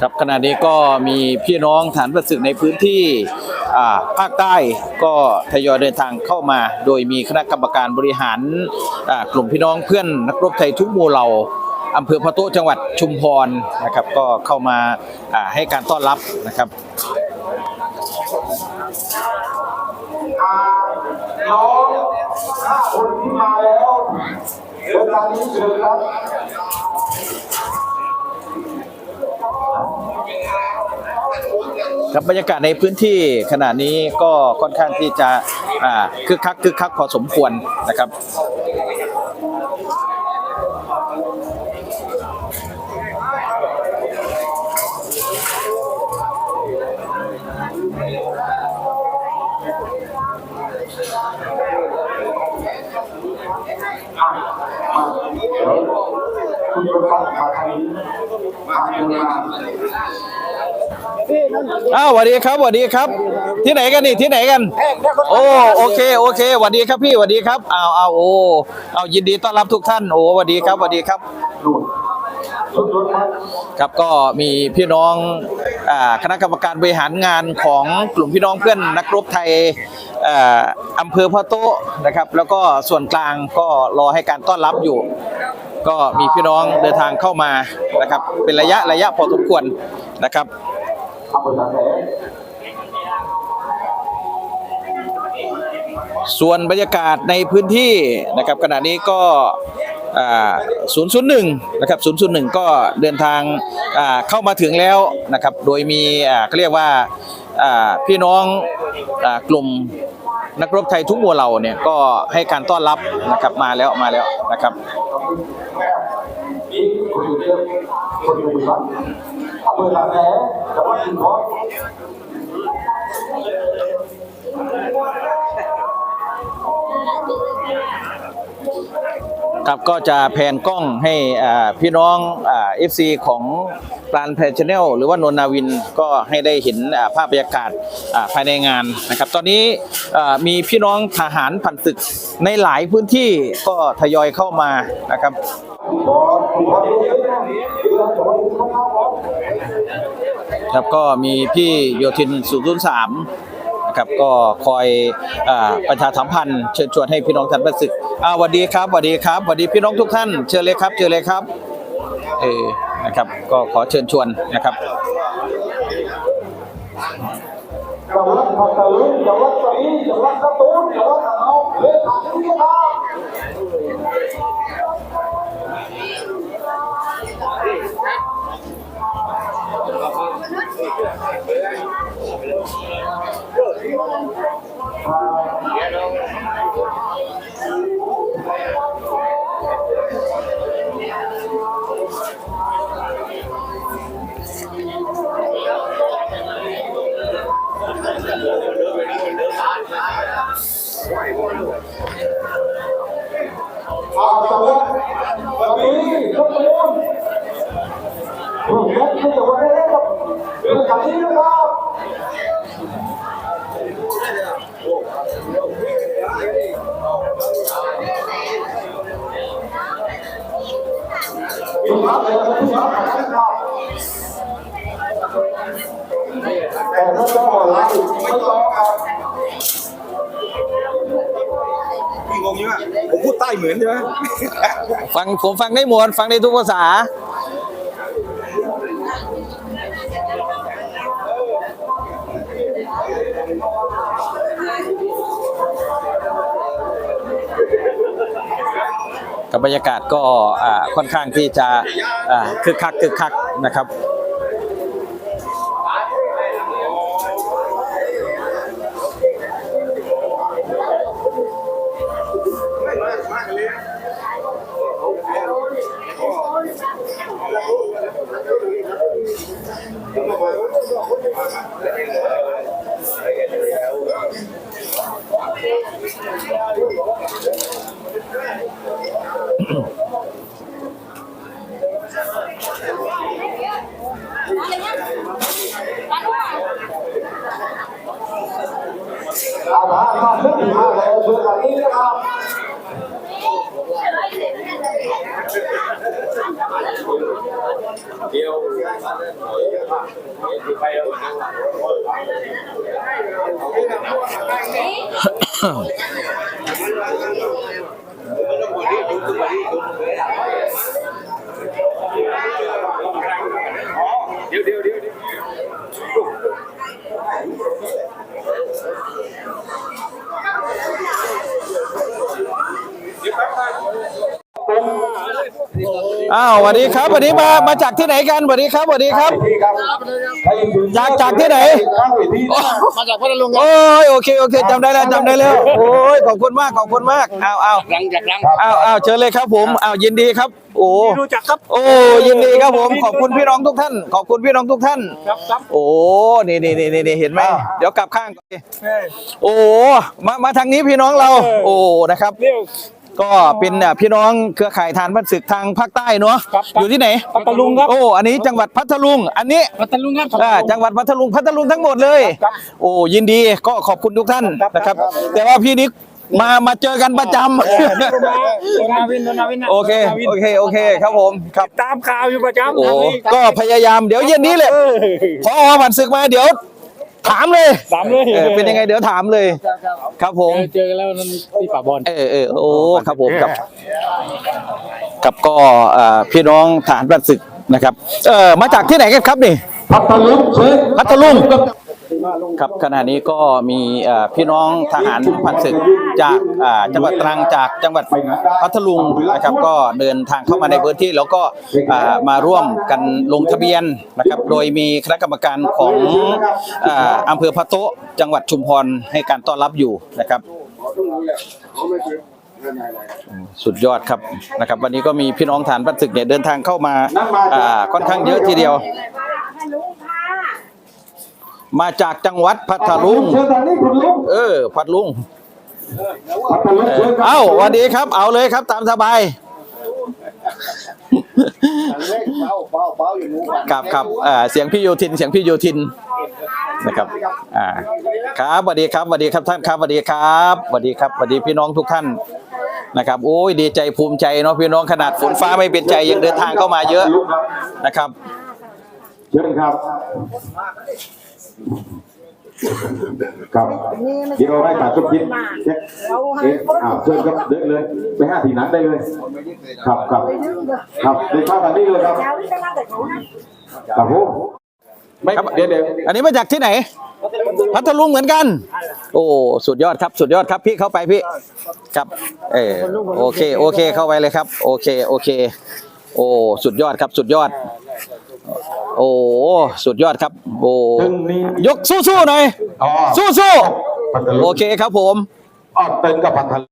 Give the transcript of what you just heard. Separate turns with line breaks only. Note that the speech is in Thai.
ครับขณะนี้ก็มีพี่น้องฐานประสึกในพื้นที่ภาคใต้ก็ทยอยเดินทางเข้ามา โดยมีคณะกรรมการบริหารกลุ่มพี่น้องเพื่อนนักรบไทยทุกหมู่เหล่าอำเภอพะโต๊ะจังหวัดชุมพรนะครับ ก็เข้ามาให้การต้อนรับนะครับ
น้องห้าคนที่มาแล้วเดินทานี้เชิญครับ
ครับบรรยากาศในพื้นที่ขณะนี้ก็ค่อนข้างที่จะคึกคักคึกคักพอสมควรนะครับ
คุณประพัฒน์มาทางนี้
อ้าวสวัสดีครับสวัสดีครับ ที่ไหนกันนี่ที่ไหนกัน โอ้โอเคโอเคสวัสดีครับพี่สวัสดีครับอ้าวอ้าวโอ้เอายินดีต้อนรับทุกท่านโอ้สวัสดีครับสวัสดีครับ
ครับ
ก็มีพี่น้องอ่าคณะกรรมการบริหารงานของกลุ่มพี่น้องเพื่อนนักรบไทยอ่าอำเภอพะโต๊ะนะครับ แล้วก็ส่วนกลางก็รอให้การต้อนรับอยู่ ก็มีพี่น้องเดินทางเข้ามานะครับ เป็นระยะระยะพอสมควรนะครับ
ส่
วนบรรยากาศในพื้นที่นะครับขณะนี้ก็อ่า001 นะครับ 001 ก็เดินทางเข้ามาถึงแล้วนะครับ โดยมีเขาเรียกว่าพี่น้องอกลุ่มนักรบไทยทุกหมู่เหล่าเนี่ยก็ให้การต้อนรับนะครับมาแล้วมาแล้วนะครับ
นี่คุณสุเทพคนปฏิบัติอำเภอสาแสจังหวัดชุมพร
ครับก็จะแผนกล้องให้พี่น้องเอฟซีของปรานแพชแนลหรือว่านนนาวินก็ให้ได้เห็นภาพบรรยากาศภายในงานนะครับ ตอนนี้มีพี่น้องทหารผ่านศึกในหลายพื้นที่ก็ทยอยเข้ามานะครับ
ครับ
ก็มีพี่โยธินศูนย์สามนะครับก็คอยอประชาสัมพันธ์เชิญชวนให้พี่น้องท่านประสึกอ่าสวัสดีครับสวัสดีครับสวัสดีพี่น้องทุกท่านเชิญเลยครับเชิญเลยครับเออนะครับก็ขอเชิญชวนนะครับ
จังหวัดพัทลุงจังหวัดตรังจังหวัดสตูลจังหวัดอ่างทองเลขาธิการครับ Gracias. แต่ถ้าจะบอกอะไรไม่ต้องครับ
พี่งงใช่ไหมผมพูดใต้เหมือนใช่ไหม
ฟังผมฟังได้หมดฟังได้ทุกภาษา กับบรรยากาศก็ค่อนข้างที่จะคึกคักคึกคักนะครับ
แล้วเพื่อนนี้นะครับ
Thank
อ้าวสวัสดีครับวันนี้มามาจากที่ไหนกันสวัสดีครับสวัสดีครับ จากจากที่ไหน
มาจากพัทลุง
โอ้ยโอเคโอเคจำได้แล้วจำได้แล้วโอ้ยขอบคุณมากขอบคุณมากเอาเอา
รังจากรัง
เอาเอาเชิญเลยครับผมเอายินดีครับ โอ้
รู้จักครับ
โอ้ยินดีครับผม ขอบคุณพี่น้องทุกท่าน ขอบคุณพี่น้องทุกท่าน
ครับครับ
โอ้นี่นี่นี่นี่เห็นไหมเดี๋ยวกลับข้างก่อนดิโอ้มามาทางนี้พี่น้องเรา โอ้นะครับ
เรีย ก
ก็เป็นเนี่ยพี่น้องเครือข่ายทานพันศึกทางภาคใต้เนาะ
ครับ
อยู่ที่ไหน
พัทลุงครับ
โอ้อันนี้จังหวัดพัทลุง อันนี้
พัทลุงครับ
อ่าจังหวัดพัทลุงพัทลุงทั้งหมดเลย
ครับ
โอ้ยินดีก็ขอบคุณทุกท่าน
ครับ
นะครับ
ครับ
แต่ว่าพี่นิกมามาเจอกันประจ
โดนาวินโดนาวินำ
โอเคโอเคโอเคครับผมครับ
ตามข่าวอยู่ประจำ
โอ้
ทางนี้
ก็พยายามเดี๋ยวเย็นนี้เลยพอผ่านศึกมาเดี๋ยว ถามเลย
ตามเลย
เออเป็นยังไงเดี๋ยวถามเลย ครับผม
เจอกันแล้วนั่นที่ป่าบอล
เออเออโอ้ครับผมครับครับก็เอ่อพี่น้องฐานพันศึกนะครับ เออมาจากที่ไหนกันครับนี่
พัทลุงเชิญ
พัทลุง ครับขณะนี้ก็มีพี่น้องทหารผ่านศึกจากจังหวัดตรังจากจังหวัดพัทลุงนะครับ ก็เดินทางเข้ามาในพื้นที่แล้วก็มาร่วมกันลงทะเบียนนะครับ โดยมีคณะกรรมการของอ่าอำเภอพะโตะจังหวัดชุมพรให้การต้อนรับอยู่นะครับสุดยอดครับนะครับ วันนี้ก็มีพี่น้องฐานพันศึกเนี่ยเดินทางเข้ามาค่อนข้างเยอะทีเดียว มาจากจังหวัดพัทลุง
เชิญทางนี้คุณลุง
เออ พัทลุง
พัทลุง
เอ
เชิ
อ
ญครับ
เอ้าสวัสดีครับ เอาเลยครับตามสบายครับครับอ่าเสียงพี่โยทิน เสียงพี่โยทินนะครับ อ่า ครับสวัสดีครับสวัสดีครับท่านครับสวัสดีครับสวัสดีครับสวัสดีพี่น้องทุกท่านนะครับ โอ้ยดีใจภูมิใจเนาะพี่น้องขนาดฝนฟ้าไม่เป็นใจยังเดินทางเข้ามาเยอะนะครับ
เชิญครับ ครับเดี๋ยวให้ตัดทุกชิ้นเช็คเอ๊ะอ้าวเชิญครับเดินเลย ไปห้าทีหนังได้เลย ครับครับครับเดินเข้าทางนี้เลยครับครับผมไม่เดี๋ยวเดี๋ยว
อันนี้มาจากที่ไหน พัทลุงเหมือนกัน โอ้สุดยอดครับสุดยอดครับพี่เข้าไปพี่ครับเออโอเคโอเคเข้าไปเลยครับ โอเคโอเค โอ้สุดยอดครับสุดยอด โอ้ สุดยอดครับ โอ้
ถึงนี้
ยกสู้ๆหน่อย
อ๋อ
สู้
พัทลุ
ๆ
ง
โอเคครับผม
อ๋อเตินกับพัทลุง